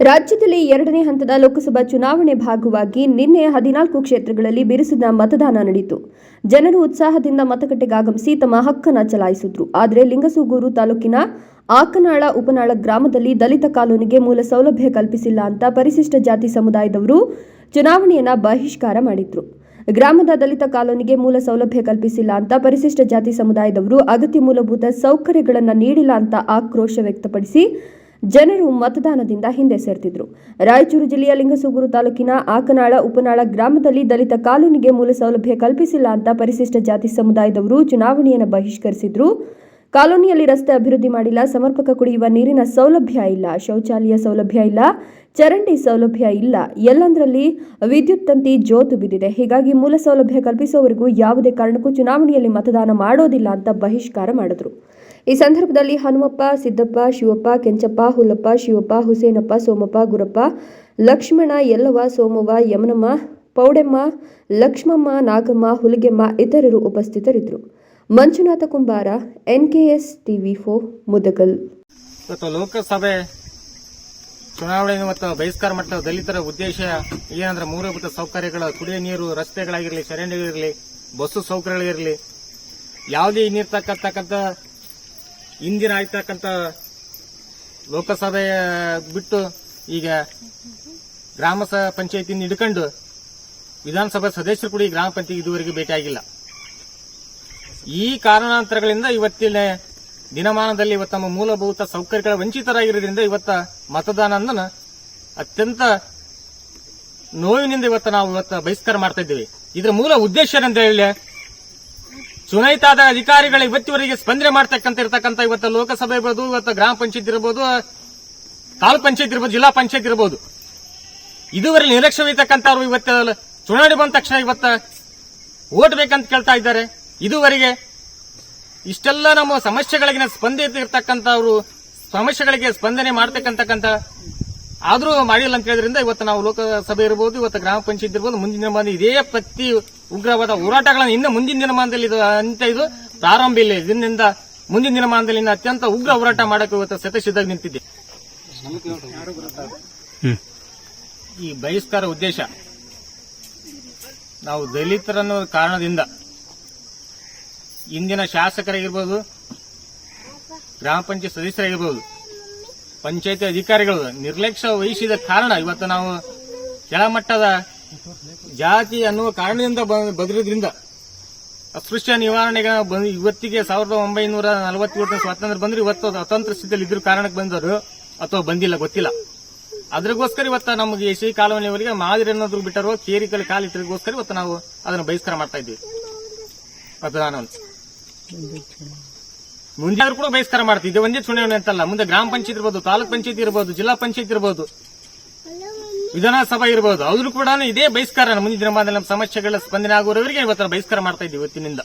ರಾಜ್ಯದಲ್ಲಿ ಎರಡನೇ ಹಂತದ ಲೋಕಸಭಾ ಚುನಾವಣೆ ಭಾಗವಾಗಿ ನಿನ್ನೆ ಹದಿನಾಲ್ಕು ಕ್ಷೇತ್ರಗಳಲ್ಲಿ ಬಿರುಸಿನ ಮತದಾನ ನಡೆಯಿತು. ಜನರು ಉತ್ಸಾಹದಿಂದ ಮತಗಟ್ಟೆಗಾಗಮಿಸಿ ತಮ್ಮ ಹಕ್ಕನ್ನು ಚಲಾಯಿಸಿದ್ರು. ಆದರೆ ಲಿಂಗಸೂಗೂರು ತಾಲೂಕಿನ ಆಕನಾಳ ಉಪನಾಳ ಗ್ರಾಮದಲ್ಲಿ ದಲಿತ ಕಾಲೋನಿಗೆ ಮೂಲ ಸೌಲಭ್ಯ ಕಲ್ಪಿಸಿಲ್ಲ ಅಂತ ಪರಿಶಿಷ್ಟ ಜಾತಿ ಸಮುದಾಯದವರು ಚುನಾವಣೆಯನ್ನ ಬಹಿಷ್ಕಾರ ಮಾಡಿದ್ರು. ಗ್ರಾಮದ ದಲಿತ ಕಾಲೋನಿಗೆ ಮೂಲ ಸೌಲಭ್ಯ ಕಲ್ಪಿಸಿಲ್ಲ ಅಂತ ಪರಿಶಿಷ್ಟ ಜಾತಿ ಸಮುದಾಯದವರು ಅಗತ್ಯ ಮೂಲಭೂತ ಸೌಕರ್ಯಗಳನ್ನು ನೀಡಿಲ್ಲ ಅಂತ ಆಕ್ರೋಶ ವ್ಯಕ್ತಪಡಿಸಿ ಜನರು ಮತದಾನದಿಂದ ಹಿಂದೆ ಸೇರ್ತಿದ್ರು. ರಾಯಚೂರು ಜಿಲ್ಲೆಯ ಲಿಂಗಸೂಗೂರು ತಾಲೂಕಿನ ಆಕನಾಳ, ಉಪನಾಳ ಗ್ರಾಮದಲ್ಲಿ ದಲಿತ ಕಾಲೋನಿಗೆ ಮೂಲ ಸೌಲಭ್ಯ ಕಲ್ಪಿಸಿಲ್ಲ ಅಂತ ಪರಿಶಿಷ್ಟ ಜಾತಿ ಸಮುದಾಯದವರು ಚುನಾವಣೆಯನ್ನು ಬಹಿಷ್ಕರಿಸಿದ್ರು. ಕಾಲೋನಿಯಲ್ಲಿ ರಸ್ತೆ ಅಭಿವೃದ್ಧಿ ಮಾಡಿಲ್ಲ, ಸಮರ್ಪಕ ಕುಡಿಯುವ ನೀರಿನ ಸೌಲಭ್ಯ ಇಲ್ಲ, ಶೌಚಾಲಯ ಸೌಲಭ್ಯ ಇಲ್ಲ, ಚರಂಡಿ ಸೌಲಭ್ಯ ಇಲ್ಲ. ಎಲ್ಲಂದರಲ್ಲಿ ವಿದ್ಯುತ್ ತಂತಿ ಜೋತು ಬಿದ್ದಿದೆ. ಹೀಗಾಗಿ ಮೂಲ ಸೌಲಭ್ಯ ಕಲ್ಪಿಸುವವರೆಗೂ ಯಾವುದೇ ಕಾರಣಕ್ಕೂ ಚುನಾವಣೆಯಲ್ಲಿ ಮತದಾನ ಮಾಡೋದಿಲ್ಲ ಅಂತ ಬಹಿಷ್ಕಾರ ಮಾಡಿದ್ರು. ಈ ಸಂದರ್ಭದಲ್ಲಿ ಹನುಮಪ್ಪ, ಸಿದ್ದಪ್ಪ, ಶಿವಪ್ಪ, ಕೆಂಚಪ್ಪ, ಹುಲ್ಲಪ್ಪ, ಶಿವಪ್ಪ, ಹುಸೇನಪ್ಪ, ಸೋಮಪ್ಪ, ಗುರಪ್ಪ, ಲಕ್ಷ್ಮಣ ಎಲ್ಲವ ಸೋಮವ್ವ, ಯಮನಮ್ಮ, ಪೌಡೆಮ್ಮ, ಲಕ್ಷ್ಮಮ್ಮ, ನಾಗಮ್ಮ, ಹುಲಿಗೆಮ್ಮ ಇತರರು ಉಪಸ್ಥಿತರಿದ್ದರು. ಮಂಜುನಾಥ ಕುಂಬಾರ, ಎನ್ಕೆಎಸ್ ಟಿವಿ ಫೋ ಮುದಗಲ್. ಇವತ್ತು ಲೋಕಸಭೆ ಚುನಾವಣೆ ಮತ್ತು ಬಹಿಷ್ಕಾರ ಮಟ್ಟ ದಲಿತರ ಉದ್ದೇಶ ಏನಂದ್ರೆ ಮೂಲಭೂತ ಸೌಕರ್ಯಗಳ ಕುಡಿಯ ನೀರು, ರಸ್ತೆಗಳಾಗಿರಲಿ, ಚರಂಡಿಗಳಿರಲಿ, ಬಸ್ಸು ಸೌಕರ್ಯಗಳಿರಲಿ, ಯಾವುದೇ ಇನ್ನಿರ್ತಕ್ಕಂತಕ್ಕಂಥ ಇಂದಿನ ಆಗ್ತಕ್ಕಂಥ ಲೋಕಸಭೆ ಬಿಟ್ಟು ಈಗ ಗ್ರಾಮ ಪಂಚಾಯತಿನ ಹಿಡ್ಕೊಂಡು ವಿಧಾನಸಭಾ ಸದಸ್ಯರು ಕೂಡ ಈ ಗ್ರಾಮ ಪಂಚಾಯತ್ ಇದುವರೆಗೆ ಭೇಟಿಯಾಗಿಲ್ಲ. ಈ ಕಾರಣಾಂತರಗಳಿಂದ ಇವತ್ತಿನ ದಿನಮಾನದಲ್ಲಿ ಇವತ್ತು ನಮ್ಮ ಮೂಲಭೂತ ಸೌಕರ್ಯಗಳ ವಂಚಿತರಾಗಿರೋದ್ರಿಂದ ಇವತ್ತ ಮತದಾನ ಅತ್ಯಂತ ನೋವಿನಿಂದ ಇವತ್ತು ನಾವು ಇವತ್ತು ಬಹಿಷ್ಕಾರ ಮಾಡ್ತಾ ಇದ್ದೀವಿ. ಇದರ ಮೂಲ ಉದ್ದೇಶ ಏನಂತ ಹೇಳಿ ಚುನಾಯಿತಾದ ಅಧಿಕಾರಿಗಳ ಇವತ್ತಿವರೆಗೆ ಸ್ಪಂದನೆ ಮಾಡ್ತಕ್ಕಂತ ಇರತಕ್ಕಂತ ಇವತ್ತು ಲೋಕಸಭೆ ಇರ್ಬೋದು, ಇವತ್ತು ಗ್ರಾಮ ಪಂಚಾಯತ್ ಇರ್ಬೋದು, ತಾಲೂಕ್ ಪಂಚಾಯತ್ ಇರ್ಬೋದು, ಜಿಲ್ಲಾ ಪಂಚಾಯತ್ ಇರ್ಬೋದು. ಇದುವರೆಗೆ ನಿರ್ಲಕ್ಷ್ಯವಿರ್ತಕ್ಕಂಥವ್ರು ಇವತ್ತು ಚುನಾವಣೆ ಬಂದ ತಕ್ಷಣ ಇವತ್ತು ಓಟ್ ಬೇಕಂತ ಕೇಳ್ತಾ ಇದ್ದಾರೆ. ಇದುವರೆಗೆ ಇಷ್ಟೆಲ್ಲ ನಮ್ಮ ಸಮಸ್ಯೆಗಳಿಗೆ ಸ್ಪಂದಿಸಿರ್ತಕ್ಕಂಥವ್ರು ಸಮಸ್ಯೆಗಳಿಗೆ ಸ್ಪಂದನೆ ಮಾಡ್ತಕ್ಕಂತಕ್ಕಂಥ ಆದರೂ ಮಾಡಿಲ್ಲ ಅಂತ ಹೇಳಿದ್ರಿಂದ ಇವತ್ತು ನಾವು ಲೋಕಸಭೆ ಇರಬಹುದು ಇವತ್ತು ಗ್ರಾಮ ಪಂಚಾಯತ್ ಇರ್ಬೋದು ಮುಂದಿನ ದಿನಮಾನ ಇದೇ ಪ್ರತಿ ಉಗ್ರವಾದ ಹೋರಾಟಗಳನ್ನು ಇನ್ನು ಮುಂದಿನ ದಿನಮಾನದಲ್ಲಿ ಇದು ಅಂತ ಇದು ಪ್ರಾರಂಭ ಇಲ್ಲ. ಇದರಿಂದ ಮುಂದಿನ ದಿನಮಾನದಲ್ಲಿ ಇನ್ನು ಅತ್ಯಂತ ಉಗ್ರ ಹೋರಾಟ ಮಾಡಕ್ಕೆ ಇವತ್ತು ಸತಸಿದ್ಧಾಗಿ ನಿಂತಿದ್ದೆ. ಈ ಬಹಿಷ್ಕಾರ ಉದ್ದೇಶ ನಾವು ದಲಿತರನ್ನೋ ಕಾರಣದಿಂದ ಇಂದಿನ ಶಾಸಕರಾಗಿರ್ಬೋದು, ಗ್ರಾಮ ಪಂಚಾಯತ್ ಸದಸ್ಯರಾಗಿರ್ಬೋದು, ಪಂಚಾಯತಿ ಅಧಿಕಾರಿಗಳು ನಿರ್ಲಕ್ಷ್ಯ ವಹಿಸಿದ ಕಾರಣ ಇವತ್ತು ನಾವು ಕೆಳಮಟ್ಟದ ಜಾತಿ ಅನ್ನುವ ಕಾರಣದಿಂದ ಬದಲಿದ್ರಿಂದ ಅಸ್ಪೃಶ್ಯ ನಿವಾರಣೆಗೆ ಬಂದು, ಇವತ್ತಿಗೆ ಸಾವಿರದ ಒಂಬೈನೂರ ನಲವತ್ತೇಳನೇ ಸ್ವಾತಂತ್ರ್ಯ ಬಂದ್ರೆ ಇವತ್ತು ಅತಂತ್ರ ಸ್ಥಿತಿಯಲ್ಲಿ ಇದ್ರ ಕಾರಣಕ್ಕೆ ಬಂದರು ಅಥವಾ ಬಂದಿಲ್ಲ, ಗೊತ್ತಿಲ್ಲ. ಅದ್ರಗೋಸ್ಕರ ಇವತ್ತು ನಮಗೆ ಎಸಿ ಕಾಲೋನಿಯವರಿಗೆ ಮಾದರಿ ಅನ್ನೋದ್ರ ಬಿಟ್ಟರು ಕೇರಿಕಲ್ಲಿ ಕಾಲಿಟ್ಟರಿಗೋಸ್ಕರ ಇವತ್ತು ನಾವು ಅದನ್ನು ಬಹಿಷ್ಕಾರ ಮಾಡ್ತಾ ಇದ್ದೀವಿ. ಮತದಾನವನ್ನು ಆದ್ರೂ ಕೂಡ ಬಹಿಷ್ಕಾರ ಮಾಡ್ತಿದ್ದೆ. ಒಂದೇ ಚುನಾವಣೆ ಅಂತಲ್ಲ. ಮುಂದೆ ಗ್ರಾಮ ಪಂಚಾಯತ್ ಇರ್ಬೋದು, ತಾಲೂಕ್ ಪಂಚಾಯತ್ ಇರ್ಬೋದು, ಜಿಲ್ಲಾ ಪಂಚಾಯತ್ ಇರ್ಬೋದು. ವಿಧಾನಸಭಾ ಇರ್ಬೋದು. ಅವ್ರು ಕೂಡ ಇದೇ ಬಹಿಷ್ಕಾರ. ಮುಂದಿನ ದಿನಮಾನದಲ್ಲಿ ನಮ್ಮ ಸಮಸ್ಯೆಗಳ ಸ್ಪಂದನೆ ಆಗುವವರಿಗೆ ಇವತ್ತು ಬಹಿಷ್ಕಾರ ಮಾಡ್ತಾ ಇದ್ದೀವಿ, ಇವತ್ತಿನಿಂದ.